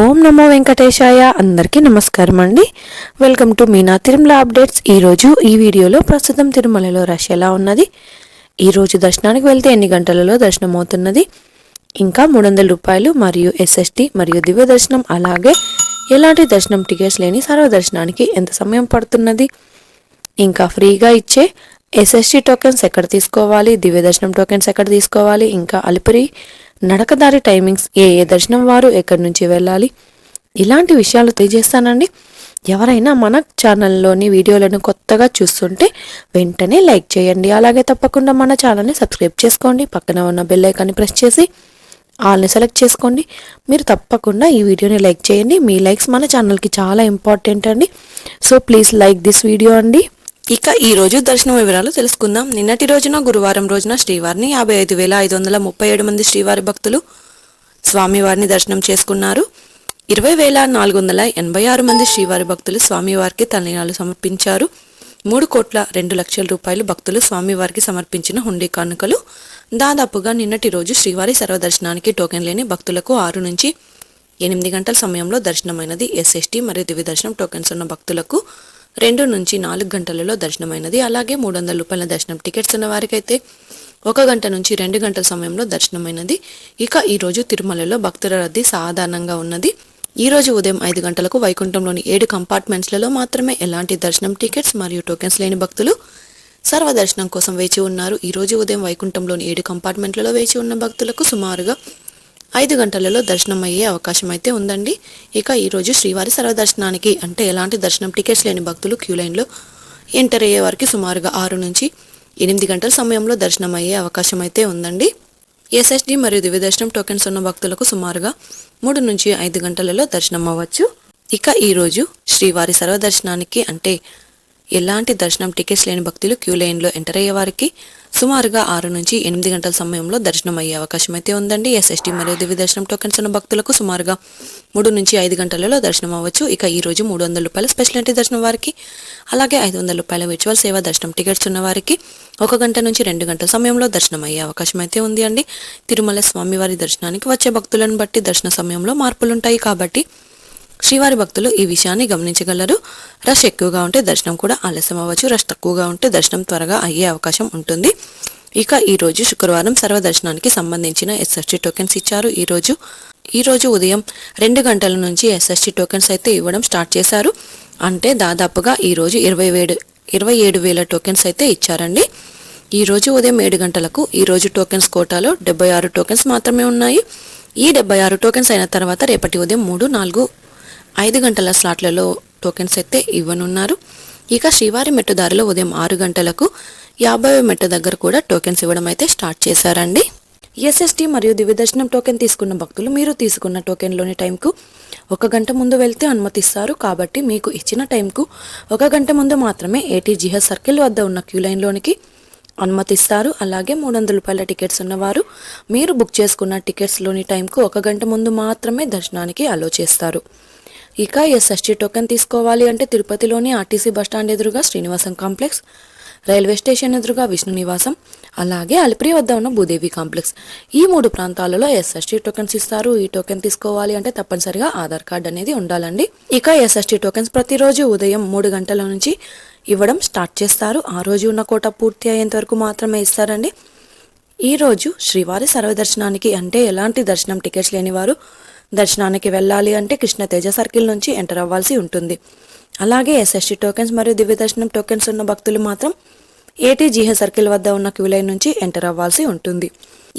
ఓం నమో వెంకటేశాయ. అందరికీ నమస్కారం అండి. Welcome to Meena Tirumala updates. ఈరోజు ఈ వీడియోలో ప్రస్తుతం తిరుమలలో రష్ ఎలా ఉన్నది? ఈరోజు దర్శనానికి వెళ్తే ఎన్ని గంటలలో దర్శనం అవుతున్నది ఇంకా మూడు వందల రూపాయలు మరియు ఎస్ఎస్టీ మరియు దివ్య దర్శనం అలాగే ఎలాంటి దర్శనం టికెట్స్ లేని సర్వదర్శనానికి ఎంత సమయం పడుతున్నది? ఇంకా ఫ్రీగా ఇచ్చే ఎస్ఎస్టీ టోకెన్స్ ఎక్కడ తీసుకోవాలి? దివ్య దర్శనం టోకెన్స్ ఎక్కడ తీసుకోవాలి? ఇంకా అలిపిరి నడకదారి టైమింగ్స్ ఏ ఏ దర్శనం వారు ఎక్కడి నుంచి వెళ్ళాలి? ఇలాంటి విషయాలు తెలియజేస్తానండి. ఎవరైనా మన ఛానల్లోని వీడియోలను కొత్తగా చూస్తుంటే వెంటనే లైక్ చేయండి. అలాగే తప్పకుండా మన ఛానల్ని సబ్స్క్రైబ్ చేసుకోండి. పక్కన ఉన్న బెల్ ఐకాన్ని ప్రెస్ చేసి ఆల్ని సెలెక్ట్ చేసుకోండి. మీరు తప్పకుండా ఈ వీడియోని లైక్ చేయండి. మీ లైక్స్ మన ఛానల్కి చాలా ఇంపార్టెంట్ అండి. So please like this video అండి. ఇక ఈ రోజు దర్శనం వివరాలు తెలుసుకుందాం. నిన్నటి రోజున గురువారం రోజున శ్రీవారిని యాభై ఐదు వేల ఐదు వందల ముప్పై ఏడు మంది శ్రీవారి భక్తులు స్వామివారిని దర్శనం చేసుకున్నారు. ఇరవై వేల నాలుగు వందల ఎనభై ఆరు మంది శ్రీవారి భక్తులు స్వామివారికి తలనీలాలు సమర్పించారు. మూడు కోట్ల రెండు లక్షల రూపాయలు భక్తులు స్వామివారికి సమర్పించిన హుండీ కానుకలు. దాదాపుగా నిన్నటి రోజు శ్రీవారి సర్వదర్శనానికి టోకెన్ లేని భక్తులకు ఆరు నుంచి ఎనిమిది గంటల సమయంలో దర్శనమైనది. ఎస్ఎస్టీ మరియు దివ్య దర్శనం టోకెన్స్ ఉన్న భక్తులకు రెండు నుంచి నాలుగు గంటలలో దర్శనమైనది. అలాగే మూడు వందల రూపాయల దర్శనం టికెట్స్ ఉన్న వారికైతే ఒక గంట నుంచి రెండు గంటల సమయంలో దర్శనమైనది. ఇక ఈ రోజు తిరుమలలో భక్తుల రద్దీ సాధారణంగా ఉన్నది. ఈ రోజు ఉదయం ఐదు గంటలకు వైకుంఠంలోని ఏడు కంపార్ట్మెంట్స్లలో మాత్రమే ఎలాంటి దర్శనం టికెట్స్ మరియు టోకెన్స్ లేని భక్తులు సర్వదర్శనం కోసం వేచి ఉన్నారు. ఈ రోజు ఉదయం వైకుంఠంలోని ఏడు కంపార్ట్మెంట్లలో వేచి ఉన్న భక్తులకు సుమారుగా ఐదు గంటలలో దర్శనం అయ్యే అవకాశం అయితే ఉందండి. ఇక ఈరోజు శ్రీవారి సర్వదర్శనానికి అంటే ఎలాంటి దర్శనం టికెట్స్ లేని భక్తులు క్యూ లైన్లో ఎంటర్ అయ్యే వారికి సుమారుగా ఆరు నుంచి ఎనిమిది గంటల సమయంలో దర్శనం అయ్యే అవకాశం అయితే ఉందండి. ఎస్ఎస్డి మరియు దివ్యదర్శనం టోకెన్స్ ఉన్న భక్తులకు సుమారుగా మూడు నుంచి ఐదు గంటలలో దర్శనం అవ్వచ్చు. ఇక ఈరోజు శ్రీవారి సర్వదర్శనానికి అంటే ఎలాంటి దర్శనం టికెట్స్ లేని భక్తులు క్యూ లైన్లో ఎంటర్ అయ్యే వారికి సుమారుగా ఆరు నుంచి ఎనిమిది గంటల సమయంలో దర్శనం అయ్యే అవకాశం అయితే ఉందండి. ఎస్ఎస్టీ మరియు దివ్య దర్శనం టోకెన్స్ ఉన్న భక్తులకు సుమారుగా మూడు నుంచి ఐదు గంటలలో దర్శనం అవ్వచ్చు ఇక ఈ రోజు మూడు వందల రూపాయల స్పెషల్ ఎంట్రీ దర్శనం వారికి అలాగే ఐదు వందల రూపాయల విర్చువల్ సేవ దర్శనం టికెట్స్ ఉన్న వారికి ఒక గంట నుంచి రెండు గంటల సమయంలో దర్శనం అయ్యే అవకాశం అయితే ఉంది అండి. తిరుమల స్వామివారి దర్శనానికి వచ్చే భక్తులను బట్టి దర్శన సమయంలో మార్పులుంటాయి కాబట్టి శ్రీవారి భక్తులు ఈ విషయాన్ని గమనించగలరు. రష్ ఎక్కువగా ఉంటే దర్శనం కూడా ఆలస్యం అవ్వచ్చు. రష్ తక్కువగా ఉంటే దర్శనం త్వరగా అయ్యే అవకాశం ఉంటుంది. ఇక ఈ రోజు శుక్రవారం సర్వదర్శనానికి సంబంధించిన ఎస్ఎస్టీ టోకెన్స్ ఇచ్చారు. ఈ రోజు ఈ రోజు ఉదయం రెండు గంటల నుంచి ఎస్ఎస్టీ టోకెన్స్ అయితే ఇవ్వడం స్టార్ట్ చేశారు. అంటే దాదాపుగా ఈ రోజు ఇరవై వేడు ఇరవై ఏడు వేల టోకెన్స్ అయితే ఇచ్చారండి. ఈ రోజు ఉదయం ఏడు గంటలకు ఈ రోజు టోకెన్స్ కోటాలో డెబ్బై ఆరు టోకెన్స్ మాత్రమే ఉన్నాయి. ఈ డెబ్బై ఆరు టోకెన్స్ అయిన తర్వాత రేపటి ఉదయం మూడు నాలుగు ఐదు గంటల స్లాట్లలో టోకెన్స్ అయితే ఇవ్వనున్నారు. ఇక శ్రీవారి మెట్టు దారిలో ఉదయం ఆరు గంటలకు యాభై మెట్టు దగ్గర కూడా టోకెన్స్ ఇవ్వడం అయితే స్టార్ట్ చేశారండి. ఎస్ఎస్టీ మరియు దివ్యదర్శనం టోకెన్ తీసుకున్న భక్తులు మీరు తీసుకున్న టోకెన్లోని టైంకు ఒక గంట ముందు వెళ్తే అనుమతిస్తారు. కాబట్టి మీకు ఇచ్చిన టైంకు ఒక గంట ముందు మాత్రమే ఏటీజీహెచ్ సర్కిల్ వద్ద ఉన్న క్యూ లైన్లోనికి అనుమతిస్తారు. అలాగే మూడు వందల రూపాయల టికెట్స్ ఉన్నవారు మీరు బుక్ చేసుకున్న టికెట్స్లోని టైంకు ఒక గంట ముందు మాత్రమే దర్శనానికి అలో చేస్తారు. ఇక ఎస్ఎస్టీ టోకెన్ తీసుకోవాలి అంటే తిరుపతిలోని ఆర్టీసీ బస్టాండ్ ఎదురుగా శ్రీనివాసం కాంప్లెక్స్ రైల్వే స్టేషన్ ఎదురుగా విష్ణు నివాసం అలాగే అలిపిరి వద్ద ఉన్న భూదేవి కాంప్లెక్స్. ఈ మూడు ప్రాంతాలలో ఎస్ఎస్టీ టోకెన్స్ ఇస్తారు. ఈ టోకెన్ తీసుకోవాలి అంటే తప్పనిసరిగా ఆధార్ కార్డ్ అనేది ఉండాలండి. ఇక ఎస్ఎస్టీ టోకెన్స్ ప్రతిరోజు ఉదయం మూడు గంటల నుంచి ఇవ్వడం స్టార్ట్ చేస్తారు. ఆ రోజు ఉన్న కోట పూర్తి అయ్యేంత వరకు మాత్రమే ఇస్తారండి. ఈ రోజు శ్రీవారి సర్వదర్శనానికి అంటే ఎలాంటి దర్శనం టికెట్స్ లేని వారు దర్శనానికి వెళ్ళాలి అంటే కృష్ణ తేజ సర్కిల్ నుంచి ఎంటర్ అవ్వాల్సి ఉంటుంది. అలాగే ఎస్ఎస్టీ టోకెన్స్ మరియు దివ్య దర్శనం టోకెన్స్ ఉన్న భక్తులు మాత్రం ఏటీజీహెచ్ సర్కిల్ వద్ద ఉన్న క్యూలైన్ నుంచి ఎంటర్ అవ్వాల్సి ఉంటుంది.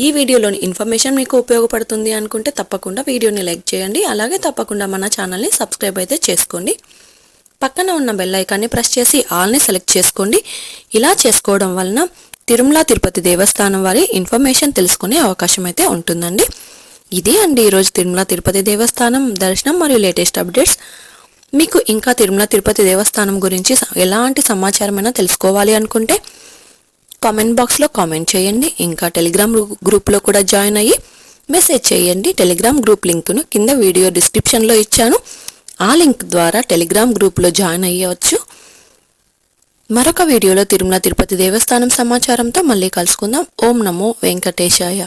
ఈ వీడియోలోని ఇన్ఫర్మేషన్ మీకు ఉపయోగపడుతుంది అనుకుంటే తప్పకుండా వీడియోని లైక్ చేయండి. అలాగే తప్పకుండా మన ఛానల్ని సబ్స్క్రైబ్ అయితే చేసుకోండి. పక్కన ఉన్న బెల్ ఐకాన్ని ప్రెస్ చేసి ఆల్ని సెలెక్ట్ చేసుకోండి. ఇలా చేసుకోవడం వలన తిరుమల తిరుపతి దేవస్థానం వారి ఇన్ఫర్మేషన్ తెలుసుకునే అవకాశం అయితే ఉంటుందండి. ఇదే అండి ఈరోజు తిరుమల తిరుపతి దేవస్థానం దర్శనం మరియు లేటెస్ట్ అప్డేట్స్. మీకు ఇంకా తిరుమల తిరుపతి దేవస్థానం గురించి ఎలాంటి సమాచారమైనా తెలుసుకోవాలి అనుకుంటే కామెంట్ బాక్స్లో కామెంట్ చేయండి. ఇంకా టెలిగ్రామ్ గ్రూప్లో కూడా జాయిన్ అయ్యి మెసేజ్ చేయండి. టెలిగ్రామ్ గ్రూప్ లింక్ను కింద వీడియో డిస్క్రిప్షన్లో ఇచ్చాను. ఆ లింక్ ద్వారా టెలిగ్రామ్ గ్రూప్లో జాయిన్ అయ్యవచ్చు. మరొక వీడియోలో తిరుమల తిరుపతి దేవస్థానం సమాచారంతో మళ్ళీ కలుసుకుందాం. ఓం నమో వెంకటేశాయ.